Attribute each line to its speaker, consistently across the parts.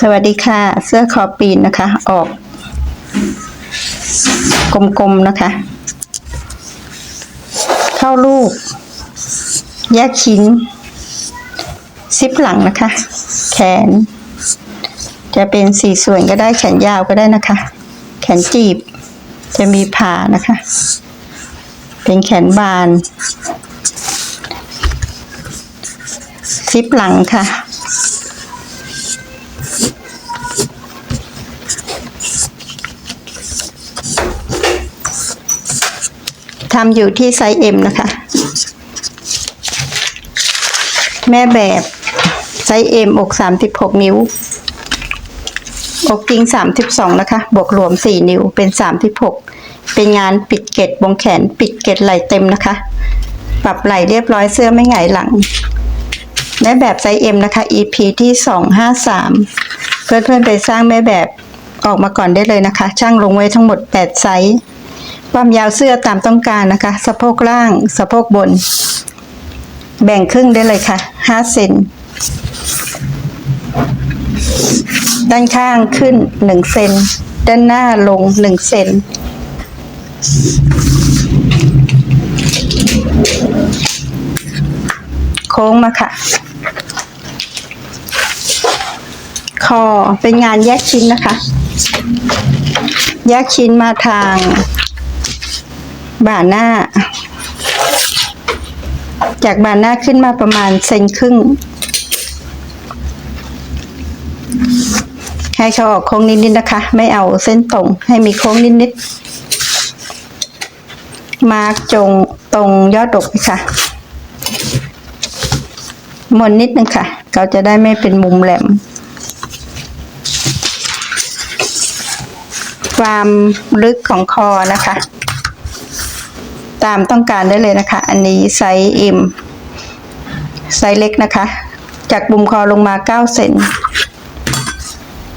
Speaker 1: สวัสดีค่ะ เสื้อคอปีนนะคะ ออก กลมๆนะคะ เข้าลูก แยกชิ้น ซิปหลังนะคะ แขน จะเป็นสี่ส่วนก็ได้แขนยาวก็ได้นะคะ แขนจีบ จะมีผ่านะคะ เป็นแขนบาน ซิปหลังค่ะ ทำอยู่ที่ไซส์ M นะคะ แม่แบบไซส์ M อก36นิ้ว อกจริง32นะคะ บวกรวม4นิ้วเป็น36เป็นงานปิดเกล็ดวงแขนปิดเกล็ดไหลเต็มนะคะ ปรับไหลเรียบร้อยเสื้อไม่หงายหลังแม่แบบไซส์ M นะคะ EP ที่253เพื่อนๆไปสร้างแม่แบบออกมาก่อนได้เลยนะคะ ช่างลงไว้ทั้งหมด8ไซส์ ความยาวเสื้อตามต้องการนะคะ สะโพกล่าง สะโพกบน แบ่งครึ่งได้เลยค่ะ5เซนด้านข้างขึ้น1เซนด้านหน้าลง1เซนโค้งมาค่ะ คอเป็นงานแยกชิ้นนะคะ แยกชิ้นมาทาง บ่าหน้า จากบ่าหน้าขึ้นมาประมาณเซนครึ่ง ให้เขาออกโค้งนิดๆนะคะ ไม่เอาเส้นตรง ให้มีโค้งนิดๆ มาร์กจงตรงยอดอกค่ะมนนิดนึงค่ะ เขาจะได้ไม่เป็นมุมแหลม ความลึกของคอนะคะ ตามต้องการได้เลยนะคะ อันนี้ไซส์ M ไซส์เล็กนะคะ จากบุมคอลงมา 9 เซน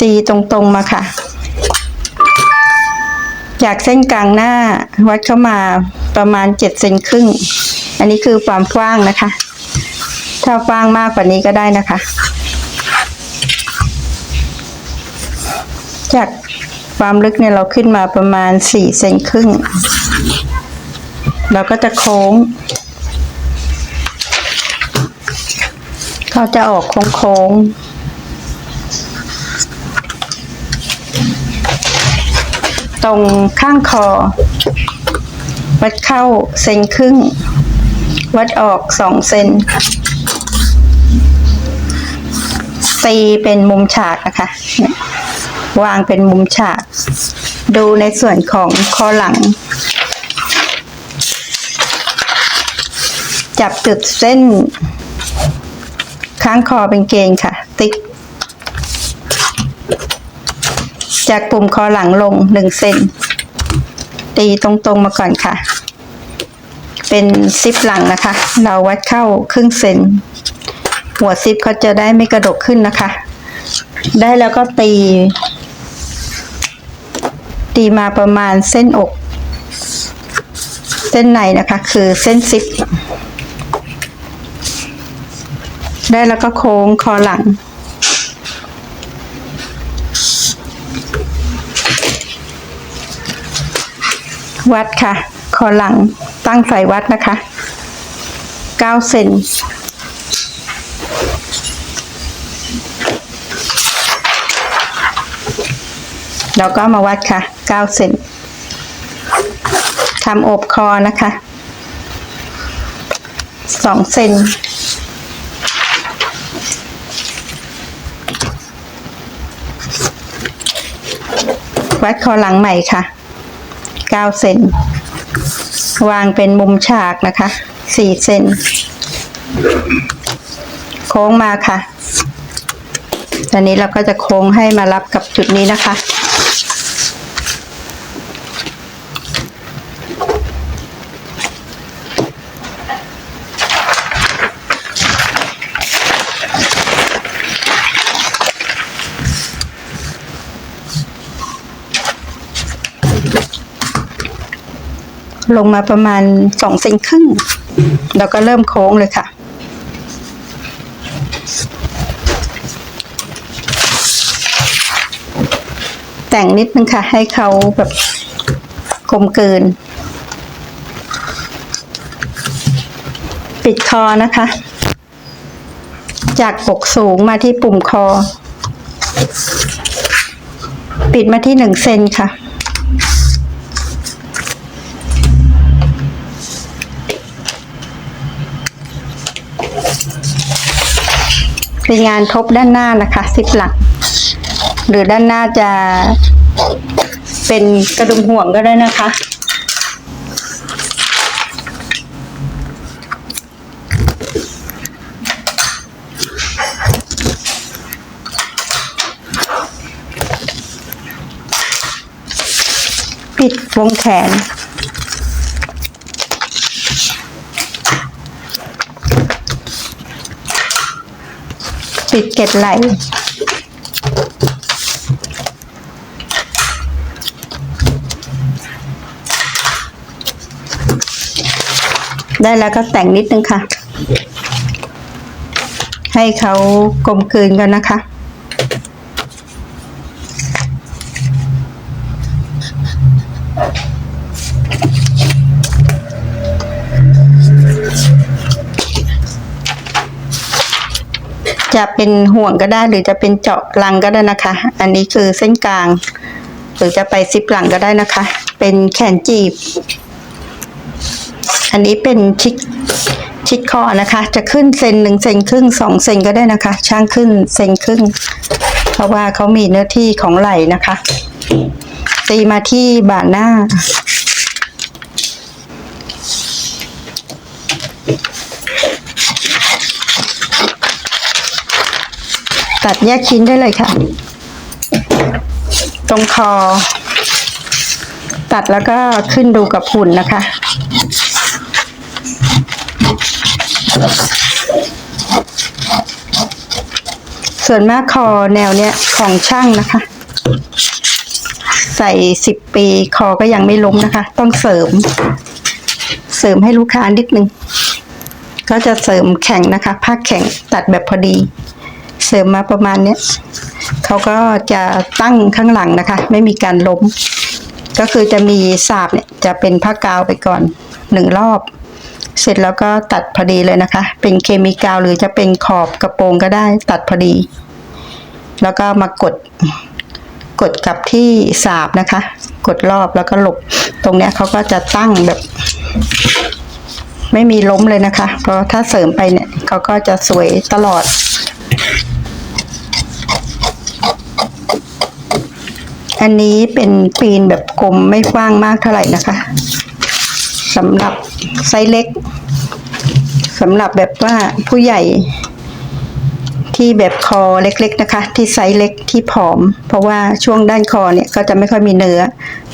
Speaker 1: ตีตรงๆมาค่ะ จากเส้นกลางหน้าวัดเข้ามาประมาณ 7 เซนครึ่ง อันนี้คือความกว้างนะคะ ถ้ากว้างมากกว่านี้ก็ได้นะคะ จากความลึกเนี่ยเราขึ้นมาประมาณ 4 เซนครึ่ง เราก็จะโค้ง เขาจะออกโค้งๆตรงข้างคอ วัดเข้าเซนครึ่ง วัดออกสองเซนตีเป็นมุมฉากนะคะวางเป็นมุมฉาก ดูในส่วนของคอหลัง จับจุดเส้นข้างคอเป็นเกณฑ์ค่ะ ติ๊ก จากปุ่มคอหลังลงหนึ่งเซนตีตรงๆมาก่อนค่ะ เป็นซิปหลังนะคะ เราวัดเข้าครึ่งเซนหัวซิปเขาจะได้ไม่กระดกขึ้นนะคะ ได้แล้วก็ตี ตีมาประมาณเส้นอก เส้นในนะคะ คือเส้นซิป ได้แล้วก็โค้งคอหลัง วัดค่ะ คอหลังตั้งใส่วัดนะคะ9เซนเราก็มาวัดค่ะ 9 เซนทำอบคอนะคะ 2 เซน วัดคอหลังใหม่ค่ะ 9 เซน วางเป็นมุมฉากนะคะ 4 เซน โค้งมาค่ะ ตอนนี้เราก็จะโค้งให้มารับกับจุดนี้นะคะ ลงมาประมาณสองเซนครึ่งเราก็เริ่มโค้งเลยค่ะ แต่งนิดนึงค่ะ ให้เขาแบบกลมกลืนปิดคอนะคะ จากปกสูงมาที่ปุ่มคอ ปิดมาที่หนึ่งเซนค่ะ เป็นงานทบด้านหน้านะคะซิปหลังหรือด้านหน้าจะเป็นกระดุมห่วงก็ได้นะคะ ปิดวงแขน ปิดเกล็ดไหลได้แล้วก็แต่งนิดนึงค่ะ ให้เขากลมกลืนกันนะคะ จะเป็นห่วงก็ได้ หรือจะเป็นเจาะรังก็ได้นะคะ อันนี้คือเส้นกลาง หรือจะไปซิปหลังก็ได้นะคะ เป็นแขนจีบ อันนี้เป็นชิดชิดคอนะคะ จะขึ้นเซนหนึ่งเซนครึ่งสองเซนก็ได้นะคะ ช่างขึ้นเซนครึ่ง เพราะว่าเขามีเนื้อที่ของไหล่นะคะ ตีมาที่บ่าหน้า ตัดแยกชิ้นได้เลยค่ะ ตรงคอ ตัดแล้วก็ขึ้นดูกับหุ่นนะคะ ส่วนมากคอแนวเนี้ยของช่างนะคะ ใส่สิบปีคอก็ยังไม่ล้มนะคะ ต้องเสริม เสริมให้ลูกค้านิดนึงก็จะเสริมแข็งนะคะ ผ้าแข็งตัดแบบพอดี เสริมมาประมาณเนี้ยเขาก็จะตั้งข้างหลังนะคะ ไม่มีการล้ม ก็คือจะมีสาบเนี่ยจะเป็นผ้ากาวไปก่อนหนึ่งรอบ เสร็จแล้วก็ตัดพอดีเลยนะคะ เป็นเคมีกาวหรือจะเป็นขอบกระโปรงก็ได้ตัดพอดี แล้วก็มากดกดกับที่สาบนะคะ กดรอบแล้วก็หลบ ตรงเนี้ยเขาก็จะตั้งแบบ ไม่มีล้มเลยนะคะ เพราะถ้าเสริมไปเนี่ยเขาก็จะสวยตลอด อันนี้เป็นปีนแบบกลมไม่กว้างมากเท่าไหร่นะคะสำหรับไซส์เล็กสำหรับแบบว่าผู้ใหญ่ที่แบบคอเล็กๆนะคะ ที่ไซส์เล็กที่ผอม เพราะว่าช่วงด้านคอเนี่ยก็จะไม่ค่อยมีเนื้อ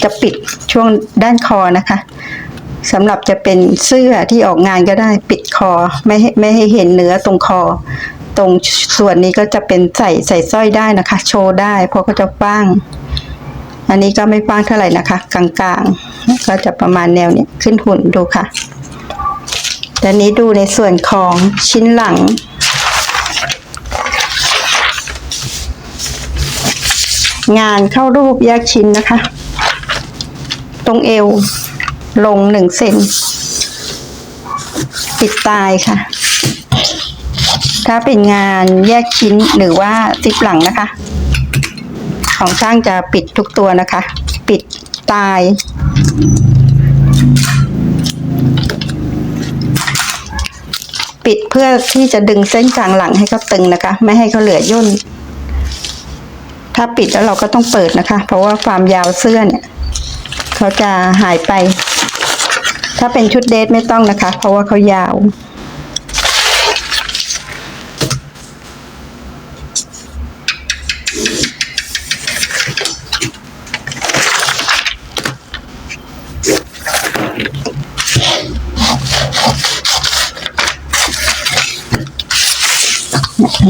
Speaker 1: จะปิดช่วงด้านคอนะคะสำหรับจะเป็นเสื้อที่ออกงานก็ได้ปิดคอไม่ให้ไม่ให้เห็นเนื้อตรงคอ ตรงส่วนนี้ก็จะเป็นใส่ใส่สร้อยได้นะคะ โชว์ได้เพราะก็จะกว้าง อันนี้ก็ไม่กว้างเท่าไหร่นะคะ กลางๆ ก็จะประมาณแนวเนี้ยขึ้นหุ่นดูค่ะแต่นี้ดูในส่วนของชิ้นหลัง งานเข้ารูปแยกชิ้นนะคะ ตรงเอวลงหนึ่งเซนปิดตายค่ะ ถ้าเป็นงานแยกชิ้นหรือว่าซิปหลังนะคะ ของช่างจะปิดทุกตัวนะคะ ปิดตาย ปิดเพื่อที่จะดึงเส้นกลางหลังให้เขาตึงนะคะ ไม่ให้เขาเหลือย่นถ้าปิดแล้วเราก็ต้องเปิดนะคะ เพราะว่าความยาวเสื้อเนี่ยเขาจะหายไป ถ้าเป็นชุดเดทไม่ต้องนะคะ เพราะว่าเขายาว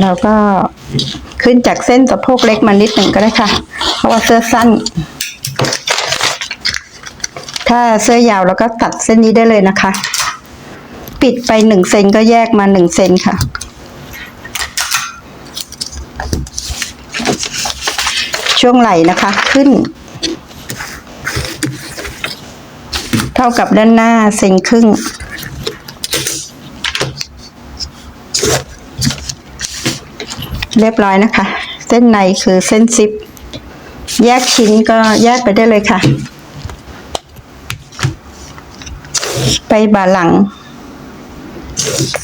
Speaker 1: เราก็ขึ้นจากเส้นสะโพกเล็กมานิดหนึ่งก็ได้ค่ะ เพราะว่าเสื้อสั้น ถ้าเสื้อยาวแล้วก็ตัดเส้นนี้ได้เลยนะคะ ปิดไปหนึ่งเซนก็แยกมาหนึ่งเซนค่ะช่วงไหล่นะคะขึ้น เท่ากับด้านหน้าเซนครึ่ง เรียบร้อยนะคะ เส้นในคือเส้นซิป แยกชิ้นก็แยกไปได้เลยค่ะ ไปบ่าหลัง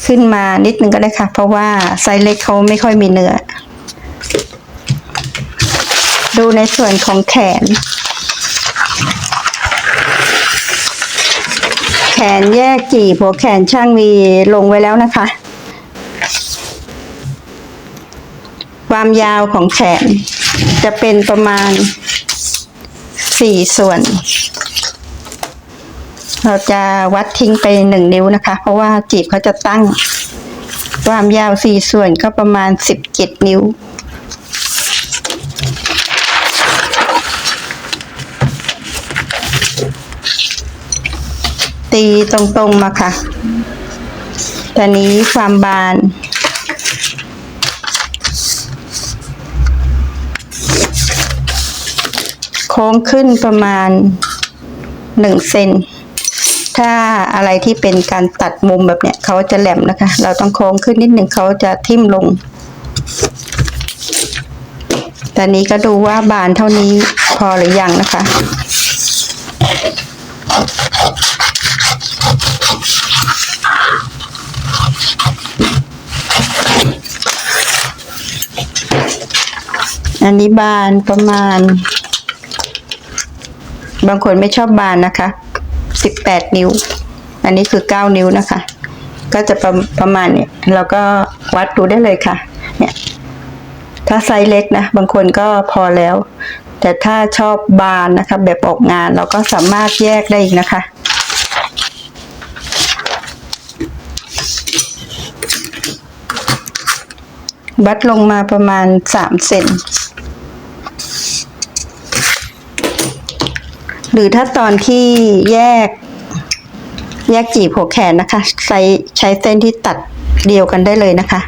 Speaker 1: ขึ้นมานิดนึงก็ได้ค่ะ เพราะว่าไซส์เล็กเขาไม่ค่อยมีเนื้อ ดูในส่วนของแขน แขนแยกจีบหัวแขนช่างมีลงไว้แล้วนะคะ ความยาวของแขน จะเป็นประมาณสี่ส่วน เราจะวัดทิ้งไปหนึ่งนิ้วนะคะ เพราะว่าจีบเขาจะตั้ง ความยาวสี่ส่วนก็ประมาณสิบเจ็ดนิ้วตีตรงๆมาค่ะ ตอนนี้ความบาน โค้งขึ้นประมาณหนึ่งเซนถ้าอะไรที่เป็นการตัดมุมแบบเนี้ยเขาจะแหลมนะคะ เราต้องโค้งขึ้นนิดหนึ่งเขาจะทิ่มลงตอนนี้ก็ดูว่าบานเท่านี้พอหรือยังนะคะ อันนี้บานประมาณ บางคนไม่ชอบบานนะคะสิบแปดนิ้ว อันนี้คือเก้านิ้วนะคะ ก็จะประประมาณเนี่ยเราก็วัดดูได้เลยค่ะ เนี่ยถ้าไซส์เล็กนะ บางคนก็พอแล้ว แต่ถ้าชอบบานนะคะ แบบออกงานเราก็สามารถแยกได้อีกนะคะวัดลงมาประมาณสามเซน หรือถ้าตอนที่แยก แยกจีบหัวแขนนะคะ ใช้ใช้เส้นที่ตัดเดียวกันได้เลยนะคะ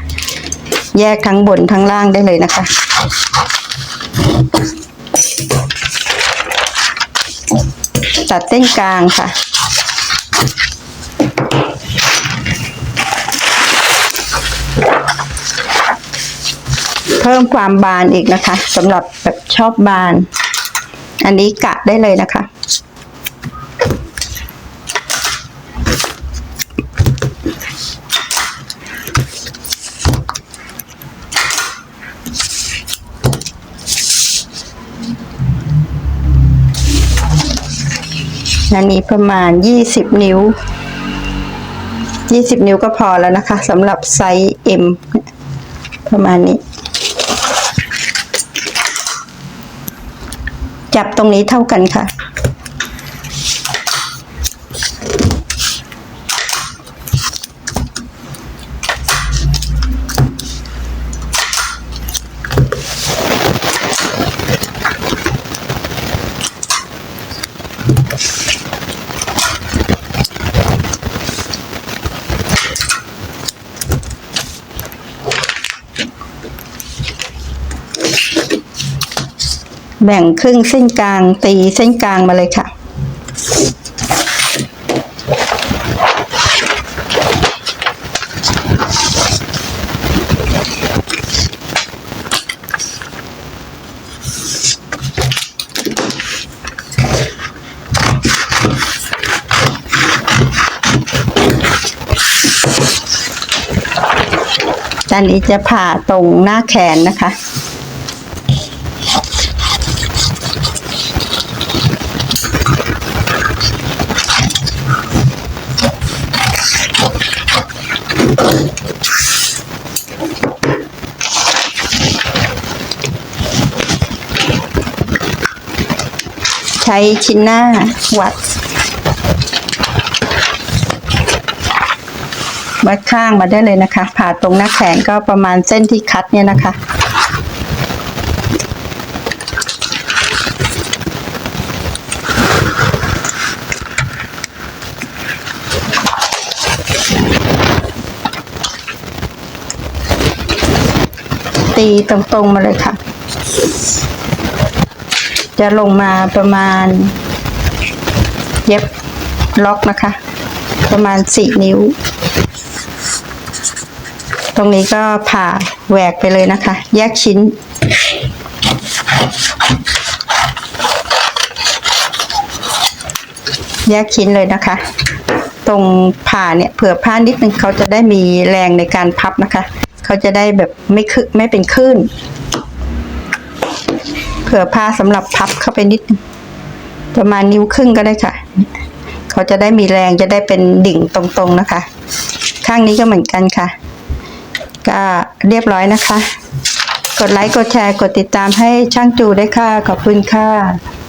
Speaker 1: แยกทั้งบนทั้งล่างได้เลยนะคะ ตัดเส้นกลางค่ะเพิ่มความบานอีกนะคะสำหรับแบบชอบบาน อันนี้กะได้เลยนะคะ อันนี้ประมาณยี่สิบนิ้วยี่สิบนิ้วก็พอแล้วนะคะสำหรับไซส์ M ประมาณนี้ จับตรงนี้เท่ากันค่ะ แบ่งครึ่งเส้นกลางตีเส้นกลางมาเลยค่ะ ด้านนี้จะผ่าตรงหน้าแขนนะคะ ช้ชิ้นหน้าวัด วัดข้างมาได้เลยนะคะ ผ่าตรงหน้าแขนก็ประมาณเส้นที่คัดเนี่ยนะคะตีตรงๆมาเลยค่ะ จะลงมาประมาณ เย็บล็อกนะคะ ประมาณสี่นิ้ว ตรงนี้ก็ผ่าแหวกไปเลยนะคะ แยกชิ้น แยกชิ้นเลยนะคะ ตรงผ่าเนี่ยเผื่อผ้านิดนึงเขาจะได้มีแรงในการพับนะคะ เขาจะได้แบบไม่คึไม่เป็นคลื่น ผื่อผ้าสำหรับพับเข้าไปนิด ประมาณนิ้วครึ่งก็ได้ค่ะ เขาจะได้มีแรงจะได้เป็นดิ่งตรงๆนะคะ ข้างนี้ก็เหมือนกันค่ะ ก็เรียบร้อยนะคะ กดไลค์กดแชร์กดติดตามให้ช่างจูได้ค่ะ ขอบคุณค่ะ